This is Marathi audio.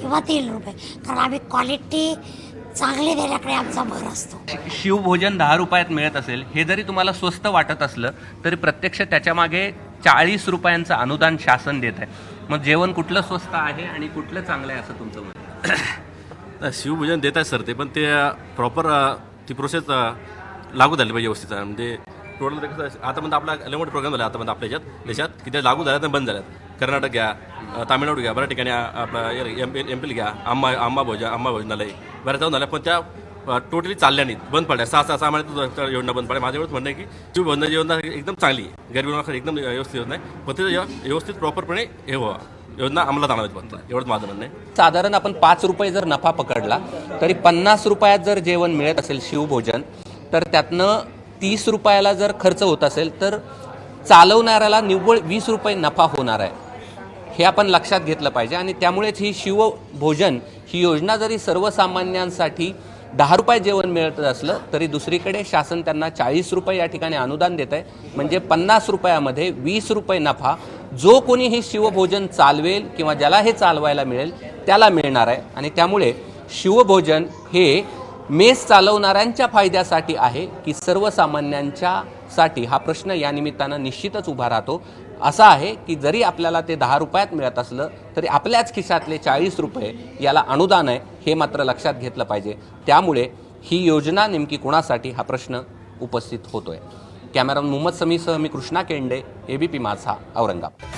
किंवा तीन रुपये. कारण आम्ही क्वालिटी चांगली देण्याकडे आमचा भर असतो. शिवभोजन दहा रुपयात मिळत असेल हे जरी तुम्हाला स्वस्त वाटत असलं तरी प्रत्यक्ष त्याच्यामागे चाळीस रुपयांचं अनुदान शासन देत आहे. मग जेवण कुठलं स्वस्त आहे आणि कुठलं चांगलं आहे असं तुमचं मत? शिवभोजन देत आहे सर ते पण ते प्रॉपर ती प्रोसेस लागू झाली पाहिजे व्यवस्थित म्हणजे टोटल कसं आहे, आतापर्यंत आपला लय मोठे प्रोग्राम झाले आतापर्यंत आपल्या ह्याच्यात देशात की ते लागू झाल्यात आणि बंद झाल्यात. कर्नाटक घ्या तामिळनाडू घ्या बऱ्या ठिकाणी आ- आपला एम एम पील घ्या आंबा आंबा भोजन आंबा भोजनालय बऱ्याच जाऊन झाल्या पण त्या टोटली चालल्या नाहीत बंद पडल्या. सहा सहा सहा महिन्यात योजना बंद पडल्या. माझं एवढंच म्हणणं आहे की शिवभोजनाची योजना एकदम चांगली आहे. गरिबी एकदम व्यवस्थित योजना आहे. पण ते व्यवस्थित प्रॉपरपणे हे व्हावं. योजना अंमलात आणावीत फक्त. एवढंच माझं म्हणणं आहे. साधारण आपण पाच रुपये जर नफा पकडला तरी पन्नास रुपयात जर जेवण मिळत असेल शिवभोजन तर त्यातनं तीस रुपयाला जर खर्च होत असेल तर चालवणाऱ्याला निव्वळ वीस रुपये नफा होणार आहे. हे आपण लक्षात घेतलं पाहिजे. आणि त्यामुळेच ही शिवभोजन ही योजना जरी सर्वसामान्यांसाठी दहा रुपये जेवण मिळत असलं तरी दुसरीकडे शासन त्यांना चाळीस रुपये या ठिकाणी अनुदान देत आहे. म्हणजे पन्नास रुपयामध्ये वीस रुपये नफा जो कोणी हे शिवभोजन चालवेल किंवा ज्याला हे चालवायला मिळेल त्याला मिळणार आहे. आणि त्यामुळे शिवभोजन हे मेस चालवणाऱ्यांच्या फायद्यासाठी आहे की सर्वसामान्यांच्या साठी हा प्रश्न या निमित्तानं निश्चितच उभा राहतो. असा आहे की जरी आपल्याला ते दहा रुपयात मिळत असलं तरी आपल्याच खिशातले चाळीस रुपये याला अनुदान आहे हे मात्र लक्षात घेतलं पाहिजे. त्यामुळे ही योजना नेमकी कुणासाठी? हा प्रश्न उपस्थित होतोय. कॅमेरा मोहम्मद समीसह मी कृष्णा केंडे एबीपी माझा औरंगाबाद.